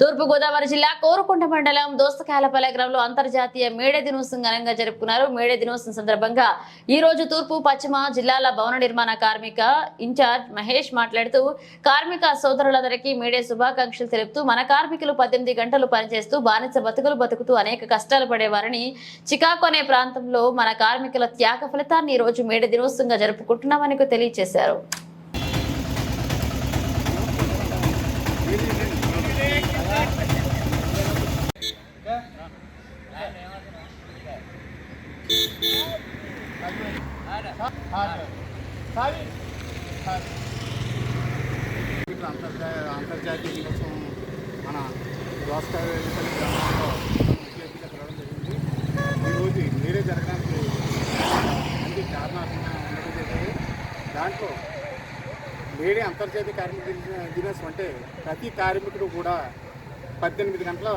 తూర్పుగోదావరి జిల్లా కోరుకొండ మండలం దోస్తకాయలపల్లె గ్రామంలో అంతర్జాతీయ మేడే దినోత్సవం ఘనంగా జరుపుకున్నారు. మేడే దినోత్సవం సందర్భంగా ఈ రోజు తూర్పు పశ్చిమ జిల్లాల భవన నిర్మాణ కార్మిక ఇన్ఛార్జ్ మహేష్ మాట్లాడుతూ కార్మిక సోదరులందరికీ మేడే శుభాకాంక్షలు తెలుపుతూ మన కార్మికులు పద్దెనిమిది గంటలు పనిచేస్తూ బానిస బతుకులు బతుకుతూ అనేక కష్టాలు పడేవారని చికాకు అనే ప్రాంతంలో మన కార్మికుల త్యాగ ఫలితాన్ని ఈ రోజు మేడే దినోత్సవంగా జరుపుకుంటున్నామని తెలియజేశారు అంతర్జాతీయ అంతర్జాతీయ దినోత్సవం మన దోసకాయపల్లి గ్రామంలో విజయపూర్లో జరగడం జరిగింది ఈరోజు మీరే జరగడానికి మంచి కారణాలు ఉండడం జరిగింది దాంట్లో మేడే అంతర్జాతీయ కార్మిక దిన- దినోత్సవం అంటే ప్రతి కార్మికుడు కూడా పద్దెనిమిది గంటల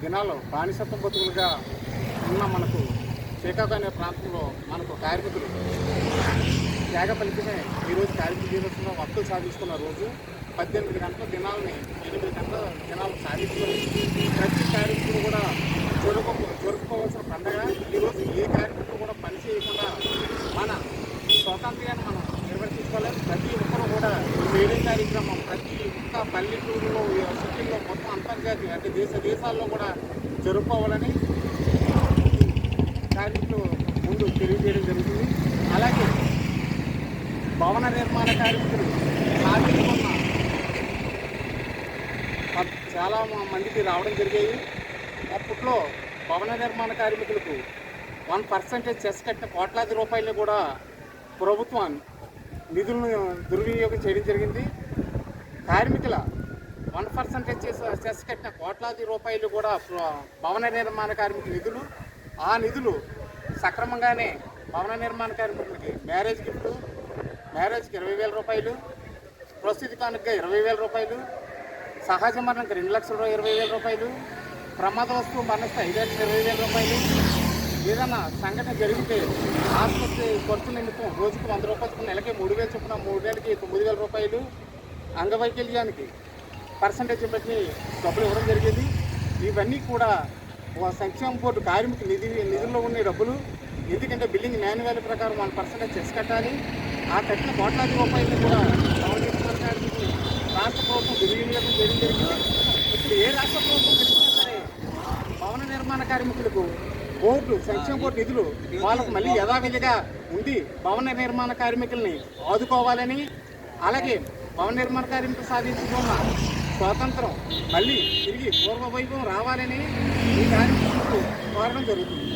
దినాలు బానిసత్వం బతుకులుగా ఉన్న మనకు శ్రీకాకుళం అనే ప్రాంతంలో మనకు కార్మికులు త్యాగ ఫలితమే. ఈరోజు కార్మిక దినోత్సవం హక్కులు సాధిస్తున్న రోజు. పద్దెనిమిది గంటల దినాలని ఎనిమిది గంటల దినాలు సాధించుకొని ప్రతి కార్మికుడు కూడా జరుపు జరుపుకోవాల్సిన పండగ. ఈరోజు ఏ కార్మికుడు కూడా పని చేయకుండా మన స్వాతంత్ర్యాన్ని మనం నిర్వర్తించుకోలేదు ప్రతి ఒక్కరు కూడా ఈ కార్యక్రమం ప్రతి ఒక్క పల్లెటూరులో సిటీలో మొత్తం అంతర్జాతీయ అంటే దేశ దేశాల్లో కూడా జరుపుకోవాలని కార్మికులు ముందు తెలియజేయడం జరుగుతుంది. అలాగే భవన నిర్మాణ కార్మికులు సాధించుకున్న చాలా మందికి రావడం జరిగాయి. అప్పట్లో భవన నిర్మాణ కార్మికులకు వన్ పర్సెంటేజ్ చెస్ కట్టిన కోట్లాది రూపాయలు కూడా ప్రభుత్వం నిధులను దుర్వినియోగం చేయడం జరిగింది. కార్మికుల వన్ పర్సెంటేజ్ చెస్ కట్టిన కోట్లాది రూపాయలు కూడా భవన నిర్మాణ కార్మిక నిధులు ఆ నిధులు సక్రమంగానే భవన నిర్మాణ కార్మికులకి మ్యారేజ్ గిఫ్ట్ మ్యారేజ్కి ఇరవై వేల రూపాయలు ప్రస్తుతి కానుక ఇరవై వేల రూపాయలు సహజ మరణంకి రెండు లక్షల ఇరవై వేల రూపాయలు ప్రమాద వస్తువు మరణిస్తే ఐదు లక్షల ఇరవై వేల రూపాయలు. ఏదైనా సంఘటన జరిగితే ఆసుపత్రి ఖర్చు నిమిత్తం రోజుకు వంద రూపాయలు నెలకి మూడు వేలు చొప్పున మూడు నెలకి తొమ్మిది వేల రూపాయలు అంగవైకల్యానికి పర్సంటేజ్ బట్టి డబ్బులు ఇవ్వడం జరిగేది. ఇవన్నీ కూడా సంక్షేమ బోర్డు కార్మిక నిధి నిధుల్లో ఉన్న డబ్బులు ఎందుకంటే బిల్లింగ్ మాన్యువల్ ప్రకారం వన్ పర్సెంటేజ్ చెస్ కట్టాలి. ఆ కట్టిన కోట్లాది రూపాయలు కూడా రాష్ట్ర ప్రభుత్వం దుర్వినియోగం చేయడం జరిగింది. ఇప్పుడు ఏ రాష్ట్ర ప్రభుత్వం తెలిసినా సరే భవన నిర్మాణ కార్మికులకు బోర్డు సంక్షేమ బోర్డు నిధులు వాళ్ళకు మళ్ళీ యథావిధిగా ఉండి భవన నిర్మాణ కార్మికుల్ని ఆదుకోవాలని అలాగే భవన నిర్మాణ కార్మికులు సాధించుకున్న స్వాతంత్రం మళ్ళీ తిరిగి పూర్వ వైభవం రావాలని ఈ కార్మికులకు కోరడం జరుగుతుంది.